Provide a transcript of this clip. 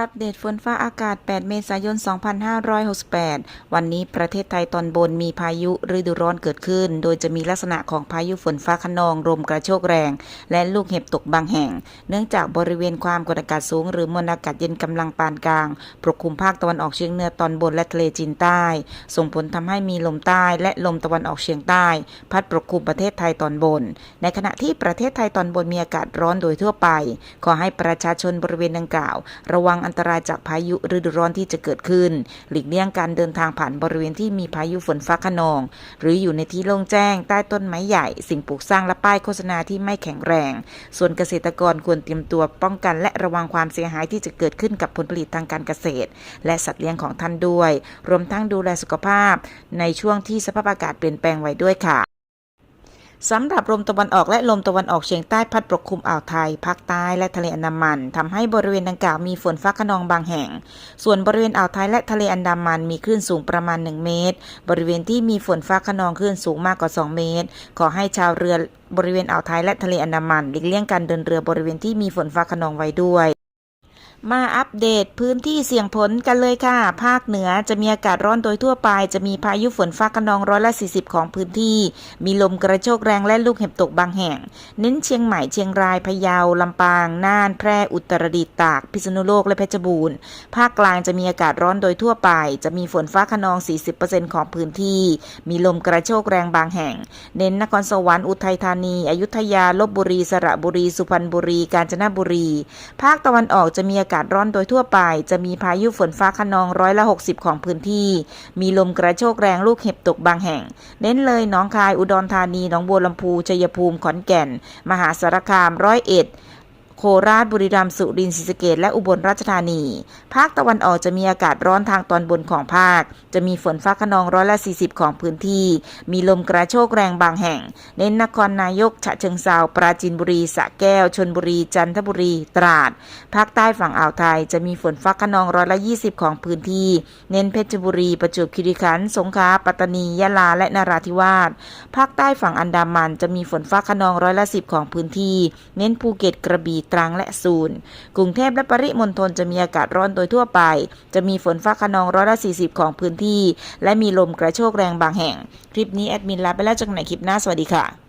อัปเดตฝนฟ้าอากาศ 8 เมษายน 2568 วันนี้ประเทศไทยตอนบนมีพายุฤดูร้อนเกิดขึ้น โดยจะมีลักษณะของพายุฝนฟ้าคะนองลมกระโชกแรง และลูกเห็บตกบางแห่ง เนื่องจากบริเวณความกดอากาศสูง หรือมวลอากาศเย็นกำลังปานกลาง ปกคลุมภาคตะวันออกเฉียงเหนือตอนบนและทะเลจีนใต้ ส่งผลทำให้มีลมใต้และลมตะวันออกเฉียงใต้ พัดปกคลุมประเทศไทยตอนบน ในขณะที่ประเทศไทยตอนบนมีอากาศร้อนโดยทั่วไป ขอให้ประชาชนบริเวณดังกล่าว ระวังอันตรายจากพายุฤดูร้อนที่จะเกิดขึ้น หลีกเลี่ยงการเดินทางผ่านบริเวณที่มีพายุฝนฟ้าคะนอง หรืออยู่ในที่โล่งแจ้ง ใต้ต้นไม้ใหญ่ สิ่งปลูกสร้างและป้ายโฆษณาที่ไม่แข็งแรง ส่วนเกษตรกรควรเตรียมตัวป้องกันและระวังความเสียหายที่จะเกิดขึ้นกับผลผลิตทางการเกษตร และสัตว์เลี้ยงของท่านด้วย รวมทั้งดูแลสุขภาพ ในช่วงที่สภาพอากาศเปลี่ยนแปลงไว้ด้วยค่ะ สำหรับลมตะวันออกและลมตะวันออกเฉียงใต้พัดปกคลุมอ่าวไทย ภาคใต้และทะเลอันดามันทำให้บริเวณดังกล่าวมีฝนฟ้าคะนองบางแห่ง ส่วนบริเวณอ่าวไทยและทะเลอันดามันมีคลื่นสูงประมาณ 1 เมตร บริเวณที่มีฝนฟ้าคะนองคลื่นสูงมากกว่า 2 เมตร ขอให้ชาวเรือบริเวณอ่าวไทยและทะเลอันดามันหลีกเลี่ยงการเดินเรือบริเวณที่มีฝนฟ้าคะนองไว้ด้วย มาอัปเดตพื้นที่เสี่ยงผลกันเลยค่ะ ภาคเหนือจะมีอากาศร้อนโดยทั่วไป จะมีพายุฝนฟ้าคะนองร้อยละ 40 ของพื้นที่ มีลมกระโชกแรงและลูกเห็บตกบางแห่ง เน้นเชียงใหม่เชียงรายพะเยาลำปาง น่าน แพร่อุตรดิตถ์ตาก พิษณุโลกและเพชรบูรณ์ ภาคกลางจะมีอากาศร้อนโดยทั่วไป จะมีฝนฟ้าคะนอง 40%ของพื้นที่ มีลมกระโชกแรงบางแห่ง เน้นนครสวรรค์อุทัยธานี อยุธยาลบบุรีสระบุรี สุพรรณบุรี กาญจนบุรี ภาคตะวันออกจะมีอากาศกาศร้อนโดยทั่วไป จะมีพายุฝนฟ้าคะนองร้อยละ60 ของพื้นที่ มีลมกระโชกแรงลูกเห็บตกบางแห่ง เน้นเลยหนองคายอุดรธานีหนองบัวลำพูชัยภูมิขอนแก่น มหาสารคามร้อยเอ็ด คราชบุรีรัมย์สุรินทร์ศรีสะเกษและอุบลราชธานี ภาคตะวันออกจะมีอากาศร้อนทางตอนบนของภาค จะมีฝนฟ้าคะนองร้อยละ 40 ของพื้นที่ มีลมกระโชกแรงบางแห่ง เน้นนครนายก ฉะเชิงเซาปราจีนบุรีสระแก้ว ชนบุรี จันทบุรี ตราด ภาคใต้ฝั่งอ่าวไทย จะมีฝนฟ้าคะนองร้อยละ 20 ของพื้นที่ เน้นเพชรบุรี ประจวบคีรีขันธ์สงขลาปัตตานียะลาและนราธิวาสภาคใต้ฝั่งอันดามันจะมีฝนฟ้าคะนองร้อยละ 10 ของพื้นที่ เน้นภูเก็ตกระบี่ตรังและซูนกรุงเทพและปริมณฑลจะมีอากาศร้อนโดยทั่วไป จะมีฝนฟ้าคะนองร้อยละ40 ของพื้นที่ และมีลมกระโชกแรงบางแห่ง คลิปนี้แอดมินลาไปแล้วจากไหนคลิปหน้าสวัสดีค่ะ